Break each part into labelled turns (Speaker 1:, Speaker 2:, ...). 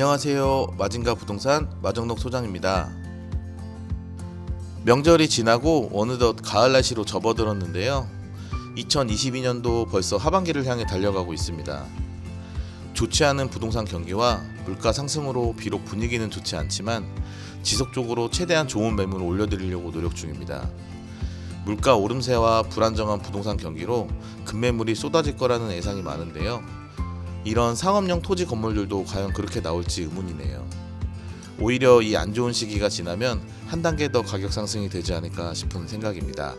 Speaker 1: 안녕하세요. 마진가 부동산 마정록 소장입니다. 명절이 지나고 어느덧 가을 날씨로 접어들었는데요. 2022년도 벌써 하반기를 향해 달려가고 있습니다. 좋지 않은 부동산 경기와 물가 상승으로 비록 분위기는 좋지 않지만 지속적으로 최대한 좋은 매물을 올려드리려고 노력 중입니다. 물가 오름세와 불안정한 부동산 경기로 급매물이 쏟아질 거라는 예상이 많은데요. 이런 상업용 토지 건물들도 과연 그렇게 나올지 의문이네요. 오히려 이 안 좋은 시기가 지나면 한 단계 더 가격 상승이 되지 않을까 싶은 생각입니다.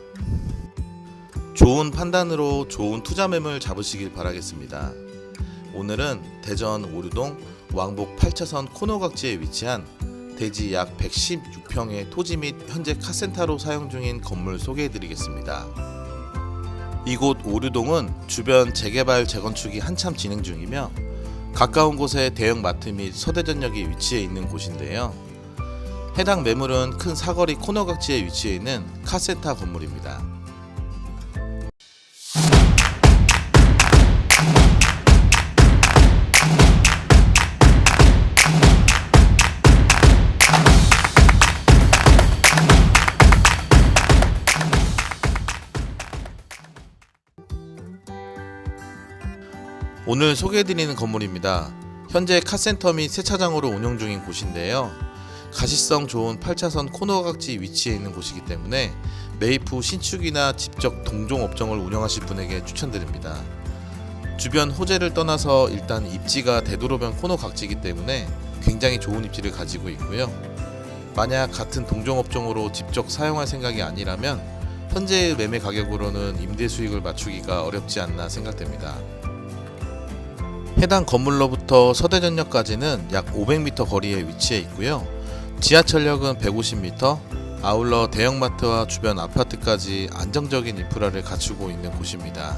Speaker 1: 좋은 판단으로 좋은 투자 매물 잡으시길 바라겠습니다. 오늘은 대전 오류동 왕복 8차선 코너각지에 위치한 대지 약 116평의 토지 및 현재 카센터로 사용 중인 건물 소개해 드리겠습니다. 이곳 오류동은 주변 재개발 재건축이 한참 진행 중이며 가까운 곳에 대형 마트 및 서대전역이 위치해 있는 곳인데요. 해당 매물은 큰 사거리 코너각지에 위치해 있는 카센터 건물입니다. 오늘 소개해드리는 건물입니다. 현재 카센터 및 세차장으로 운영 중인 곳인데요. 가시성 좋은 8차선 코너각지 위치해 있는 곳이기 때문에 매입 후 신축이나 직접 동종 업종을 운영하실 분에게 추천드립니다. 주변 호재를 떠나서 일단 입지가 되도록이면 코너각지이기 때문에 굉장히 좋은 입지를 가지고 있고요. 만약 같은 동종 업종으로 직접 사용할 생각이 아니라면 현재의 매매 가격으로는 임대 수익을 맞추기가 어렵지 않나 생각됩니다. 해당 건물로부터 서대전역까지는 약 500m 거리에 위치해 있고요. 지하철역은 150m, 아울러 대형마트와 주변 아파트까지 안정적인 인프라를 갖추고 있는 곳입니다.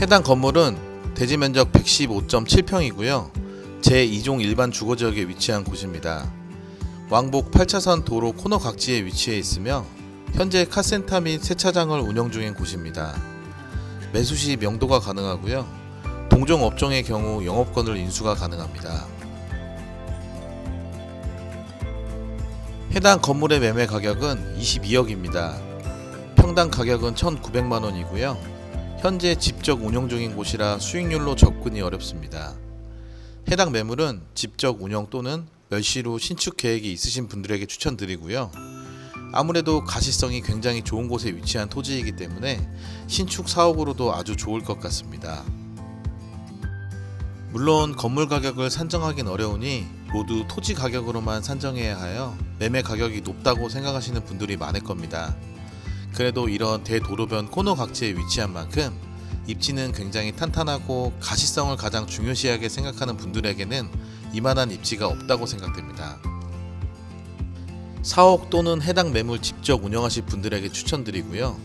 Speaker 1: 해당 건물은 대지 면적 115.7평이고요. 제2종 일반 주거지역에 위치한 곳입니다. 왕복 8차선 도로 코너 각지에 위치해 있으며 현재 카센터 및 세차장을 운영 중인 곳입니다. 매수 시 명도가 가능하고요. 동종 업종의 경우 영업권을 인수가 가능합니다. 해당 건물의 매매 가격은 22억입니다. 평당 가격은 1,900만 원이고요. 현재 직접 운영 중인 곳이라 수익률로 접근이 어렵습니다. 해당 매물은 직접 운영 또는 멸시로 신축 계획이 있으신 분들에게 추천드리고요. 아무래도 가시성이 굉장히 좋은 곳에 위치한 토지이기 때문에 신축 사옥으로도 아주 좋을 것 같습니다. 물론 건물 가격을 산정하긴 어려우니 모두 토지 가격으로만 산정해야 하여 매매 가격이 높다고 생각하시는 분들이 많을 겁니다. 그래도 이런 대도로변 코너 각지에 위치한 만큼 입지는 굉장히 탄탄하고 가시성을 가장 중요시하게 생각하는 분들에게는 이만한 입지가 없다고 생각됩니다. 사옥 또는 해당 매물 직접 운영하실 분들에게 추천드리고요.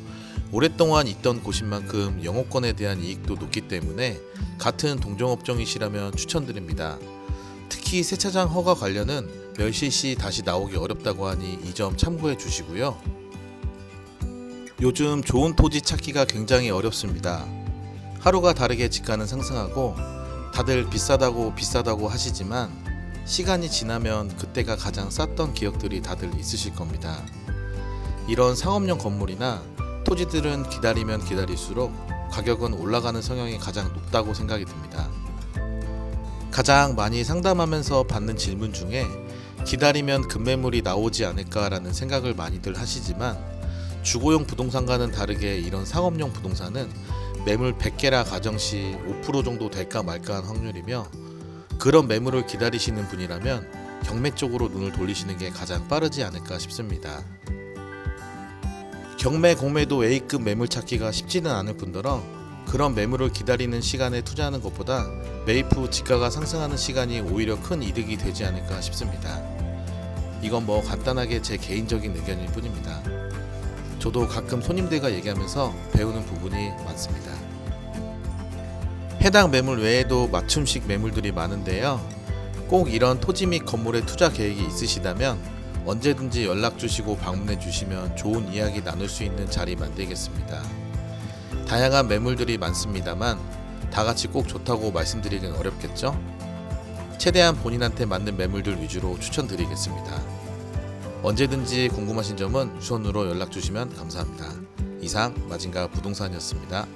Speaker 1: 오랫동안 있던 곳인 만큼 영업권에 대한 이익도 높기 때문에 같은 동종업종이시라면 추천드립니다. 특히 세차장 허가 관련은 멸실 시 다시 나오기 어렵다고 하니 이 점 참고해 주시고요. 요즘 좋은 토지 찾기가 굉장히 어렵습니다. 하루가 다르게 집가는 상승하고 다들 비싸다고 비싸다고 하시지만 시간이 지나면 그때가 가장 쌌던 기억들이 다들 있으실 겁니다. 이런 상업용 건물이나 토지들은 기다리면 기다릴수록 가격은 올라가는 성향이 가장 높다고 생각이 듭니다. 가장 많이 상담하면서 받는 질문 중에 기다리면 급매물이 나오지 않을까라는 생각을 많이들 하시지만 주거용 부동산과는 다르게 이런 상업용 부동산은 매물 100개라 가정시 5% 정도 될까 말까 한 확률이며 그런 매물을 기다리시는 분이라면 경매 쪽으로 눈을 돌리시는 게 가장 빠르지 않을까 싶습니다. 경매 공매도 A급 매물 찾기가 쉽지는 않을 뿐더러 그런 매물을 기다리는 시간에 투자하는 것보다 매입 후 지가가 상승하는 시간이 오히려 큰 이득이 되지 않을까 싶습니다. 이건 뭐 간단하게 제 개인적인 의견일 뿐입니다. 저도 가끔 손님들과 얘기하면서 배우는 부분이 많습니다. 해당 매물 외에도 맞춤식 매물들이 많은데요. 꼭 이런 토지 및 건물에 투자 계획이 있으시다면 언제든지 연락 주시고 방문해 주시면 좋은 이야기 나눌 수 있는 자리 만들겠습니다. 다양한 매물들이 많습니다만 다 같이 꼭 좋다고 말씀드리긴 어렵겠죠? 최대한 본인한테 맞는 매물들 위주로 추천드리겠습니다. 언제든지 궁금하신 점은 주선으로 연락 주시면 감사합니다. 이상 마진가 부동산이었습니다.